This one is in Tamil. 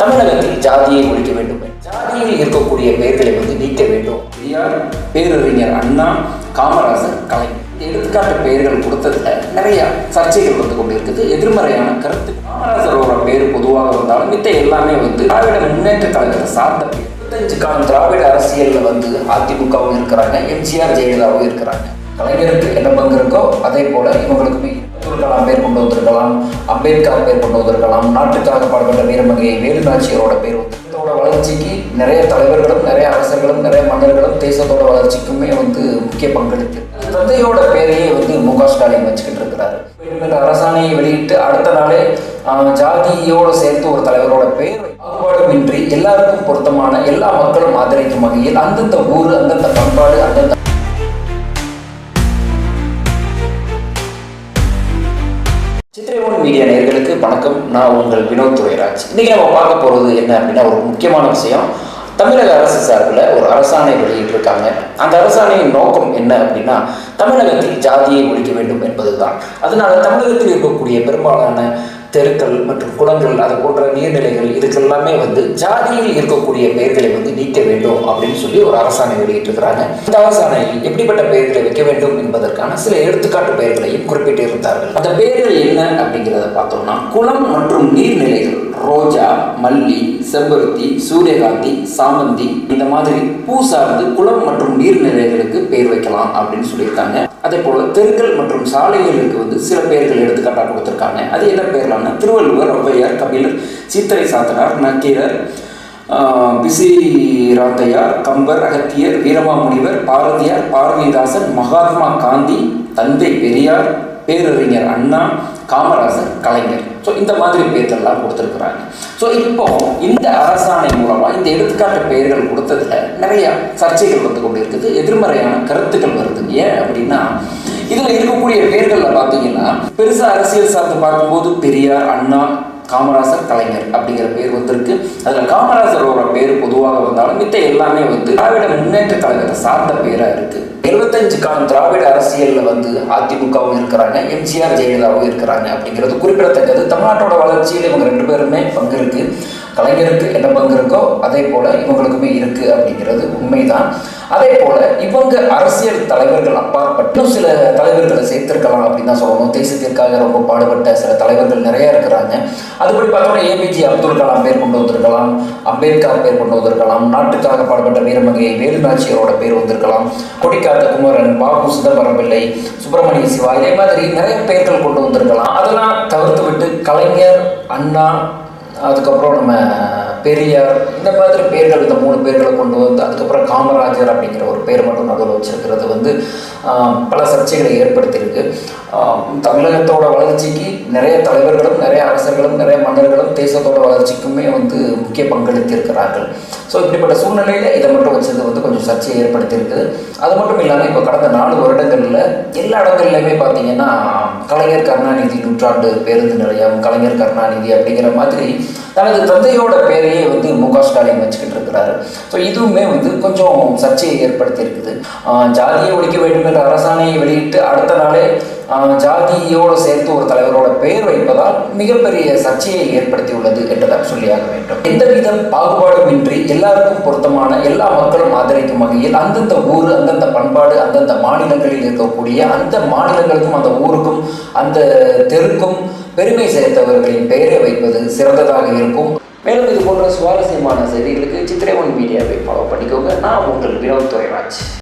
தமிழகத்தில் ஜாதியை ஒழிக்க வேண்டும். ஜாதியில் இருக்கக்கூடிய பெயர்களை வந்து நீக்க வேண்டும். பெரியார் பேரறிஞர் அண்ணா காமராசர் கலைஞர் எடுத்துக்காட்டு பெயர்கள் கொடுத்ததுல நிறைய சர்ச்சைகள் வந்து கொண்டிருக்குது. எதிர்மறையான கருத்து. காமராசரோட பேர் பொதுவாக வந்தாலும் மித்த எல்லாமே வந்து திராவிட முன்னேற்ற கழகத்தை சார்ந்த பேர். இருபத்தஞ்சு காலம் திராவிட அரசியல்ல வந்து அதிமுகவும் இருக்கிறாங்க எம்ஜிஆர் ஜெயலலிதாவும் இருக்கிறாங்க. கலைஞருக்கு என்ன பங்கு இருக்கோ அதே போல இவங்களுக்குமே அப்துல் பேர் கொண்டு வந்திருக்கலாம். அம்பேத்கர் பேர் கொண்டு வந்திருக்கலாம். நாட்டுக்காக பாடுபட்ட வீரமங்கையை வேலுநாச்சியரோட பேர் வந்து தேசத்தோட வளர்ச்சிக்கு நிறைய தலைவர்களும் நிறைய அரசர்களும் நிறைய மன்னர்களும் தேசத்தோட வளர்ச்சிக்குமே வந்து முக்கிய பங்களித்து தந்தையோட பேரையே வந்து மு க ஸ்டாலின் வச்சுக்கிட்டு இருக்கிறாரு. அரசாணையை வெளியிட்டு அடுத்த நாளே ஜாதியோடு சேர்த்து ஒரு தலைவரோட பெயர் பாகுபாடுமின்றி எல்லாருக்கும் பொருத்தமான எல்லா மக்களும் ஆதரிக்கும் வகையில் அந்தந்த ஊர் அந்தந்த பண்பாடு அந்தந்த சித்திரைவோன் மீடியா நேர்களுக்கு வணக்கம். நான் உங்கள் வினோத் துறைராஜ் இன்றைக்கி நம்ம பார்க்க போகிறது என்ன அப்படின்னா ஒரு முக்கியமான விஷயம். தமிழக அரசு சார்பில் ஒரு அரசாணை வெளியிட்டிருக்காங்க. அந்த அரசாணையின் நோக்கம் என்ன அப்படின்னா தமிழகத்தில் ஜாதியை ஒழிக்க வேண்டும் என்பதுதான். அதனால தமிழகத்தில் இருக்கக்கூடிய பெரும்பாலான தெருக்கள் மற்றும் குளங்கள் அது போன்ற நீர்நிலைகள் இதுக்கெல்லாமே வந்து ஜாதியில் இருக்கக்கூடிய பெயர்களை வந்து நீக்க வேண்டும் அப்படின்னு சொல்லி ஒரு அரசாணை வெளியிட்டிருக்கிறாங்க. இந்த அரசாணையில் எப்படிப்பட்ட பெயர்களை வைக்க வேண்டும் என்பதற்கான சில எடுத்துக்காட்டு பெயர்களையும் குறிப்பிட்டிருந்தார்கள். அந்த பெயர்கள் என்ன அப்படிங்கிறத பார்த்தோம்னா குளம் மற்றும் நீர்நிலைகள் ரோஜா மல்லி செம்பருத்தி சூரியகாந்தி சாமந்தி இந்த மாதிரி பூ சார்ந்து குளம் மற்றும் நீர்நிலைகளுக்கு பெயர் வைக்கலாம் அப்படின்னு சொல்லியிருக்காங்க. அதே போல் தெருக்கள் மற்றும் சாலைகளுக்கு வந்து சில பெயர்கள் எடுத்துக்காட்டாக கொடுத்துருக்காங்க. அது என்ன பெயர்லாம்னா திருவள்ளுவர் ஔவையார் கபிலர் சித்தரை சாத்தனார் நக்கீரர் பிசி ராத்தையார் கம்பர் அகத்தியர் வீரமாமுனிவர் பாரதியார் பாரதிதாசன் மகாத்மா காந்தி தந்தை பெரியார் பேரறிஞர் அண்ணா காமராசர் கலைஞர். ஸோ இந்த மாதிரி பெயர்கள்லாம் கொடுத்துருக்குறாங்க. ஸோ இப்போ இந்த அரசாணை மூலமாக இந்த எடுத்துக்காட்டு பெயர்கள் கொடுத்ததில் நிறைய சர்ச்சைகள் வந்து கொண்டு இருக்குது எதிர்மறையான கருத்துக்கள் வருது. ஏன் அப்படின்னா இதில் இருக்கக்கூடிய பெயர்களில் பார்த்தீங்கன்னா பெருசாக அரசியல் சார்ந்து பார்க்கும்போது பெரியார் அண்ணா காமராசர் கலைஞர் அப்படிங்கிற பேர் வந்திருக்கு. அதில் காமராசரோட பேர் பொதுவாக வந்தாலும் மித்த எல்லாமே வந்து திராவிட முன்னேற்ற கழகத்தை சார்ந்த பேராக இருக்கு. எழுபத்தஞ்சு காலம் திராவிட அரசியலில் வந்து அதிமுகவும் இருக்கிறாங்க எம்ஜிஆர் ஜெயலலிதாவும் இருக்கிறாங்க அப்படிங்கிறது குறிப்பிடத்தக்கது. தமிழ்நாட்டோட வளர்ச்சியில் இவங்க ரெண்டு பேருமே பங்கு இருக்கு. கலைஞருக்கு என்ன பங்கு இருக்கோ அதே போல இவங்களுக்குமே இருக்கு அப்படிங்கிறது உண்மைதான். அதே போல இவங்க அரசியல் தலைவர்கள் அப்பாற்பட்டு சில தலைவர்களை சேர்த்திருக்கலாம் அப்படின்னு தான் சொல்லணும். தேசத்திற்காக ரொம்ப பாடுபட்ட சில தலைவர்கள் நிறைய இருக்கிறாங்க. அதுபடி பார்த்தோம்னா ஏபிஜே அப்துல் கலாம் பேர் கொண்டு வந்திருக்கலாம். அம்பேத்கர் பேர் கொண்டு வந்திருக்கலாம். நாட்டுக்காக பாடுபட்ட வீரமங்கையை வேலுநாச்சியரோட பேர் வந்திருக்கலாம். கொடிக்காத்த குமரன் பாபு சிதம்பரம் பிள்ளை சுப்பிரமணிய சிவா இதே மாதிரி நிறைய பெயர்கள் கொண்டு வந்திருக்கலாம். அதெல்லாம் தவிர்த்து விட்டு கலைஞர் அண்ணா அதுக்கப்புறம் நம்ம பெரியார் இந்த மாதிரி பேர்கள் இந்த மூணு பேர்களை கொண்டு வந்து அதுக்கப்புறம் காமராஜர் அப்படிங்கிற ஒரு பேர் மட்டும் நடுவில் வச்சிருக்கிறது வந்து பல சர்ச்சைகளை ஏற்படுத்தியிருக்கு. தமிழகத்தோட வளர்ச்சிக்கு நிறைய தலைவர்களும் நிறைய அரசர்களும் நிறைய மன்னர்களும் தேசத்தோட வளர்ச்சிக்குமே வந்து முக்கிய பங்களித்திருக்கிறார்கள். ஸோ இப்படிப்பட்ட சூழ்நிலையில் இதை மட்டும் வச்சது வந்து கொஞ்சம் சர்ச்சையை ஏற்படுத்தியிருக்குது அது மட்டும் இல்லாமல் இப்போ கடந்த நாலு வருடங்களில் எல்லா இடங்கள்லையுமே பார்த்தீங்கன்னா கலைஞர் கருணாநிதி நூற்றாண்டு பேருந்து நிலையம் கலைஞர் கருணாநிதி அப்படிங்கிற மாதிரி தனது தந்தையோட பேரையே வந்து மு க ஸ்டாலின் வச்சுக்கிட்டு இருக்கிறாரு. ஸோ இதுவுமே வந்து கொஞ்சம் சர்ச்சையை ஏற்படுத்தி இருக்குது ஜாதியை ஒழிக்க வேண்டும் என்ற அரசாணையை வெளியிட்டு அடுத்த நாளே ஜாதியோடு சேர்த்து ஒரு தலைவரோட பெயர் வைப்பதால் மிகப்பெரிய சர்ச்சையை ஏற்படுத்தியுள்ளது என்றுதான் சொல்லியாக வேண்டும். எந்தவித பாகுபாடுமின்றி எல்லாருக்கும் பொருத்தமான எல்லா மக்களும் ஆதரிக்கும் வகையில் அந்தந்த ஊர் அந்தந்த பண்பாடு அந்தந்த மாநிலங்களில் இருக்கக்கூடிய அந்த மாநிலங்களுக்கும் அந்த ஊருக்கும் அந்த தெருக்கும் பெருமை சேர்த்தவர்களின் பெயரை வைப்பது சிறந்ததாக இருக்கும். மேலும் இது போன்ற சுவாரஸ்யமான செய்திகளுக்கு சித்திரை ஒன் மீடியாவை ஃபாலோ பண்ணிக்கோங்க. நான் உங்கள் வினோத் துறைராஜ்